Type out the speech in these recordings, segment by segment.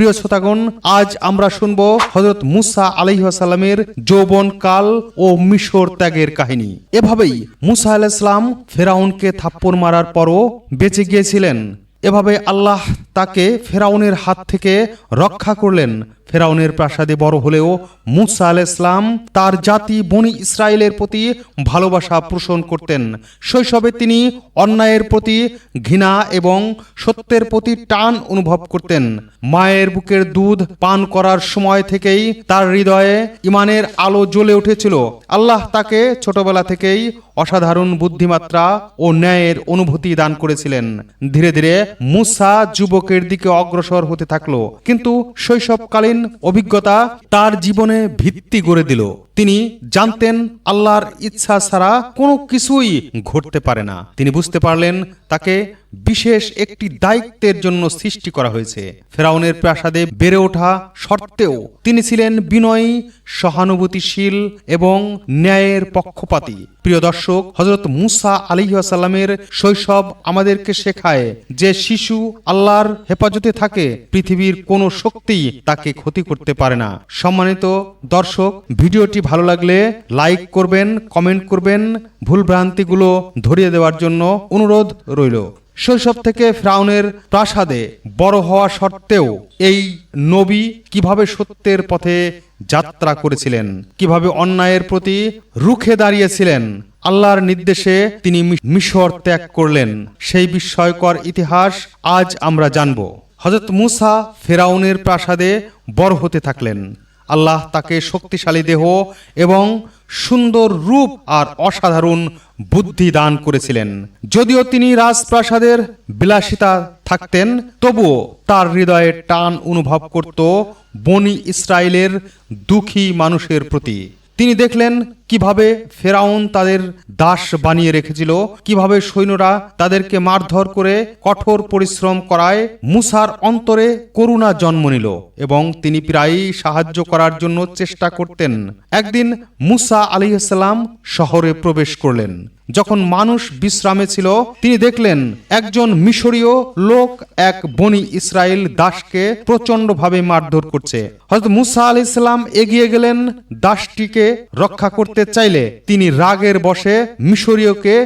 প্রিয় শ্রোতাগণ, আজ আমরা শুনব হজরত মুসা আলাইহাসাল্লামের যৌবন কাল ও মিশর ত্যাগের কাহিনী। এভাবেই মুসা আলাইসালাম ফেরাউনকে থাপ্পড় মারার পরও বেঁচে গিয়েছিলেন। এভাবে আল্লাহ তাকে ফেরাউনের হাত থেকে রক্ষা করলেন। ফেরাউনের প্রাসাদে বড় হলেও মুসা আল ইসলাম তার জাতি বনি ইসরায়েলের প্রতি ভালোবাসা পোষণ করতেন। শৈশবে তিনি অন্যায়ের প্রতি ঘৃণা এবং সত্যের প্রতি টান অনুভব করতেন। মায়ের বুকের দুধ পান করার সময় থেকেই তার হৃদয়ে ইমানের আলো জ্বলে উঠেছিল। আল্লাহ তাকে ছোটবেলা থেকেই অসাধারণ বুদ্ধিমাত্রা ও ন্যায়ের অনুভূতি দান করেছিলেন। ধীরে ধীরে মুসা যুবকের দিকে অগ্রসর হতে থাকল। কিন্তু শৈশবকালীন অভিজ্ঞতা তার জীবনে ভিত্তি গড়ে দিল। তিনি জানতেন আল্লাহর ইচ্ছা ছাড়া কোনো কিছুই ঘটতে পারে না। তিনি বুঝতে পারলেন তাকে বিশেষ একটি দায়িত্বের জন্য সৃষ্টি করা হয়েছে। ফেরাউনের প্রাসাদে বেড়ে ওঠা সত্ত্বেও তিনি ছিলেন বিনয়ী, সহানুভূতিশীল এবং ন্যায়ের পক্ষপাতী। প্রিয় দর্শক হজরত মুসা আলিহাসাল্লামের শৈশব আমাদেরকে শেখায় যে শিশু আল্লাহর হেফাজতে থাকে, পৃথিবীর কোনো শক্তি তাকে ক্ষতি করতে পারে না। সম্মানিত দর্শক, ভিডিওটি ভালো লাগলে লাইক করবেন কমেন্ট করবেন ভুলভ্রান্তিগুলো ধরিয়ে দেওয়ার জন্য অনুরোধ রইল। শৈশব থেকে ফ্রাউনের প্রাসাদে বড় হওয়া সত্ত্বেও এই নবী কীভাবে সত্যের পথে যাত্রা করেছিলেন, কীভাবে অন্যায়ের প্রতি রুখে দাঁড়িয়েছিলেন, আল্লাহর নির্দেশে তিনি মিশর ত্যাগ করলেন, সেই বিস্ময়কর ইতিহাস আজ আমরা জানব। হজরত মুসা ফেরাউনের প্রাসাদে বড় হতে থাকলেন। আল্লাহ তাকে শক্তিশালী দেহ এবং সুন্দর রূপ আর অসাধারণ বুদ্ধি দান করেছিলেন। যদিও তিনি রাজপ্রাসাদের বিলাসিতা থাকতেন, তবুও তার হৃদয়ে টান অনুভব করত বনি ইসরায়েলের দুঃখী মানুষের প্রতি। তিনি দেখলেন কীভাবে ফেরাউন তাদের দাস বানিয়ে রেখেছিল, কীভাবে সৈন্যরা তাদেরকে মারধর করে কঠোর পরিশ্রম করায় মুসার অন্তরে করুণা জন্ম নিল এবং তিনি প্রায়ই সাহায্য করার জন্য চেষ্টা করতেন। একদিন মুসা আলিহাল্লাম শহরে প্রবেশ করলেন। যখন মানুষ বিশ্রামে ছিল, তিনি দেখলেন একজন মিশরীয় লোক এক বনি ইসরায়েল দাসকে প্রচন্ডভাবে মারধর করছে। হয়তো মুসা আলি ইসলাম এগিয়ে গেলেন, দাসটিকে রক্ষা করতে চাইলে তিনি রাগের বসে মিশরীয়কে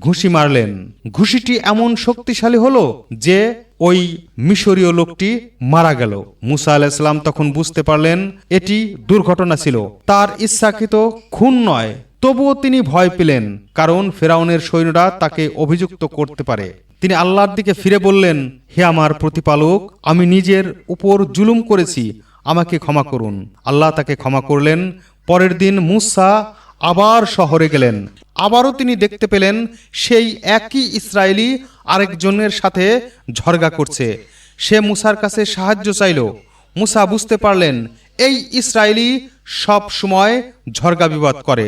ঘুষি মারলেন। ঘুষিটি এমন শক্তিশালী হলো যে ওই মিশরীয় লোকটি মারা গেল। মুসা আল ইসলাম তখন বুঝতে পারলেন, এটি দুর্ঘটনা ছিল। তার ইচ্ছাকৃত খুন নয় তবুও তিনি ভয় পেলেন, কারণ ফেরাউনের সৈন্যরা তাকে অভিযুক্ত করতে পারে। তিনি আল্লাহর দিকে ফিরে বললেন, হে আমার প্রতিপালক, আমি নিজের উপর জুলুম করেছি, আমাকে ক্ষমা করুন। আল্লাহ তাকে ক্ষমা করলেন। পরের দিন মুসা আবার শহরে গেলেন। আবারও তিনি দেখতে পেলেন, সেই একই ইসরায়েলি আরেকজনের সাথে ঝরগা করছে। সে মুসার কাছে সাহায্য চাইল। মুসা বুঝতে পারলেন, এই ইসরায়েলি সব সময় ঝরগা বিবাদ করে।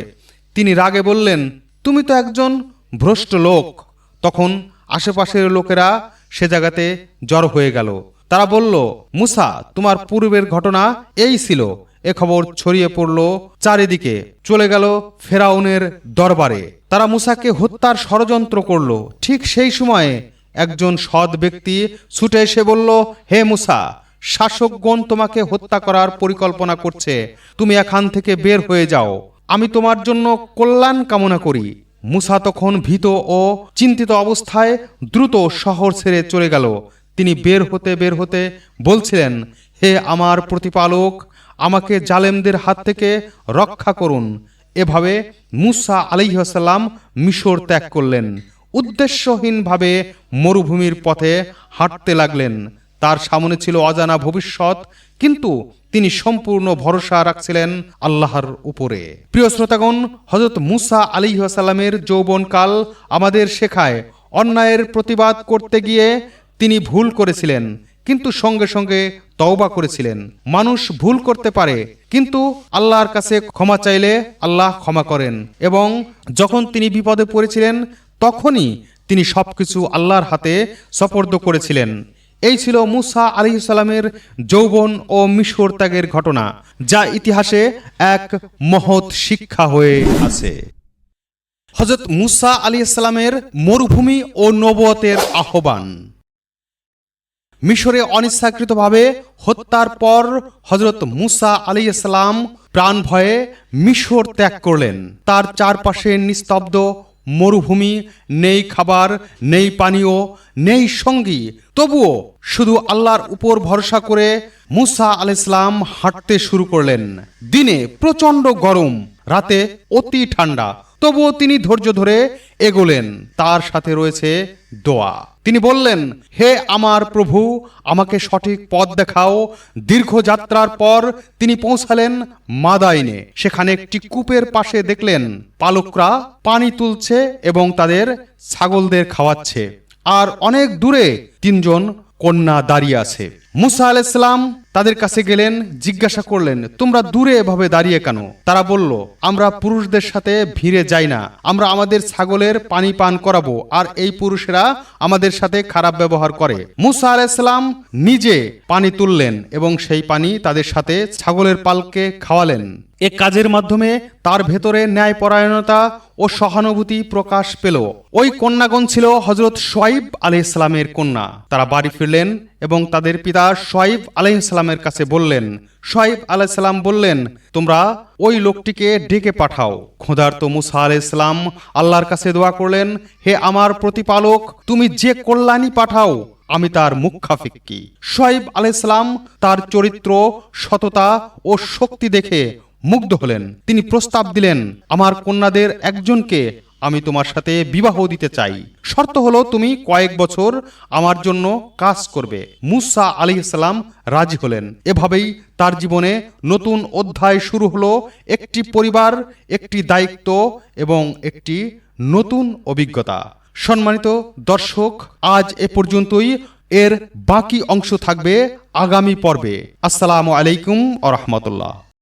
তিনি রাগে বললেন, তুমি তো একজন ভ্রষ্ট লোক। তখন আশেপাশের লোকেরা সে জায়গাতে জড়ো হয়ে গেল। তারা বলল, মুসা, তোমার পূর্বের ঘটনা এই ছিল। এ খবর ছড়িয়ে পড়ল চারিদিকে। চলে গেল ফেরাউনের দরবারে। তারা মুসাকে হত্যার ষড়যন্ত্র করল। ঠিক সেই সময়ে একজন সৎ ব্যক্তি ছুটে এসে বলল, হে মুসা, শাসকগণ তোমাকে হত্যা করার পরিকল্পনা করছে। তুমি এখান থেকে বের হয়ে যাও। আমি তোমার জন্য কল্যাণ কামনা করি। মুসা তখন ভীত ও চিন্তিত অবস্থায় দ্রুত শহর ছেড়ে চলে গেল। তিনি বের হতে বের হতে বলছিলেন, হে আমার প্রতিপালক, আমাকে জালেমদের হাত থেকে রক্ষা করুন। এভাবে মুসা আলিহাসাল্লাম মিশর ত্যাগ করলেন। উদ্দেশ্যহীনভাবে মরুভূমির পথে হাঁটতে লাগলেন। তার সামনে ছিল অজানা ভবিষ্যৎ, কিন্তু তিনি সম্পূর্ণ ভরসা রাখছিলেন আল্লাহর উপরে। প্রিয় শ্রোতাগণ হজরত মুসা আলিহাসাল্লামের যৌবনকাল আমাদের শেখায় অন্যায়ের প্রতিবাদ করতে গিয়ে তিনি ভুল করেছিলেন, কিন্তু সঙ্গে সঙ্গে তওবা করেছিলেন। মানুষ ভুল করতে পারে, কিন্তু আল্লাহর কাছে ক্ষমা চাইলে আল্লাহ ক্ষমা করেন এবং যখন তিনি বিপদে পড়েছিলেন, তখনই তিনি সবকিছু আল্লাহর হাতে সপর্দ করেছিলেন। এই ছিল মুসা আলী সালামের যৌবন ও মিশর ত্যাগের ঘটনা, যা ইতিহাসে এক মহৎ শিক্ষা হয়ে আছে। হজরত মুসা আলী ইসলামের মরুভূমি ও নবতের আহ্বান। মিশরে অনিচ্ছাকৃতভাবে হত্যার পর হজরত মুসা আলী ইসলাম প্রাণ ভয়ে মিশর ত্যাগ করলেন। তার চারপাশে নিস্তব্ধ মরুভূমি, নেই খাবার, নেই পানীয়, নেই সঙ্গী। তবুও শুধু আল্লাহর উপর ভরসা করে মুসা আল ইসলাম হাঁটতে শুরু করলেন। দিনে প্রচণ্ড গরম, রাতে অতি ঠান্ডা। তবুও তিনি ধৈর্য ধরে এগোলেন। তার সাথে রয়েছে দোয়া। তিনি বললেন, হে আমার প্রভু, আমাকে সঠিক পথ দেখাও। দীর্ঘ যাত্রার পর তিনি পৌঁছালেন মাদাইনে। সেখানে একটি কূপের পাশে দেখলেন পালকরা পানি তুলছে এবং তাদের ছাগলদের খাওয়াচ্ছে। আর অনেক দূরে তিনজন কন্যা দাঁড়িয়ে আছে। মুসা আলাইসালাম তাদের কাছে গেলেন, জিজ্ঞাসা করলেন, তোমরা দূরে এভাবে দাঁড়িয়ে কেন? তারা বলল, আমরা পুরুষদের সাথে ভিড়ে যাই না। আমরা আমাদের ছাগলের পানি পান করাবো, আর এই পুরুষেরা আমাদের সাথে খারাপ ব্যবহার করে। মুসা আলাইসালাম নিজে পানি তুললেন এবং সেই পানি তাদের সাথে ছাগলের পালকে খাওয়ালেন। এ কাজের মাধ্যমে তার ভেতরে ন্যায়পরায়ণতা ও সহানুভূতি প্রকাশ পেল। ওই কন্যাগণ ছিল হজরত সোয়াইব আলি ইসলামের কন্যা। তারা বাড়ি ফিরলেন এবং তাদের পিতা সোয়াইব আলাই ইসলামের কাছে বললেন সোয়াইব আলাইসাল্লাম বললেন, তোমরা ওই লোকটিকে ডেকে পাঠাও। খোদার্ত মুসা আলাই ইসলাম আল্লাহর কাছে দোয়া করলেন, হে আমার প্রতিপালক, তুমি যে কল্যাণী পাঠাও, আমি তার মুখাফিক্কি সোয়াইব আলাইসালাম তার চরিত্র, সততা ও শক্তি দেখে মুগ্ধ হলেন। তিনি প্রস্তাব দিলেন, আমার কন্যাদের একজনকে আমি তোমার সাথে বিবাহ দিতে চাই। শর্ত হলো তুমি কয়েক বছর আমার জন্য কাজ করবে। মুসা আলী ইসলাম রাজি হলেন। এভাবেই তার জীবনে নতুন অধ্যায় শুরু হলো। একটি পরিবার, একটি দায়িত্ব এবং একটি নতুন অভিজ্ঞতা। সম্মানিত দর্শক, আজ এ পর্যন্তই। এর বাকি অংশ থাকবে আগামী পর্বে। আসসালামু আলাইকুম আ রহমতুল্লাহ।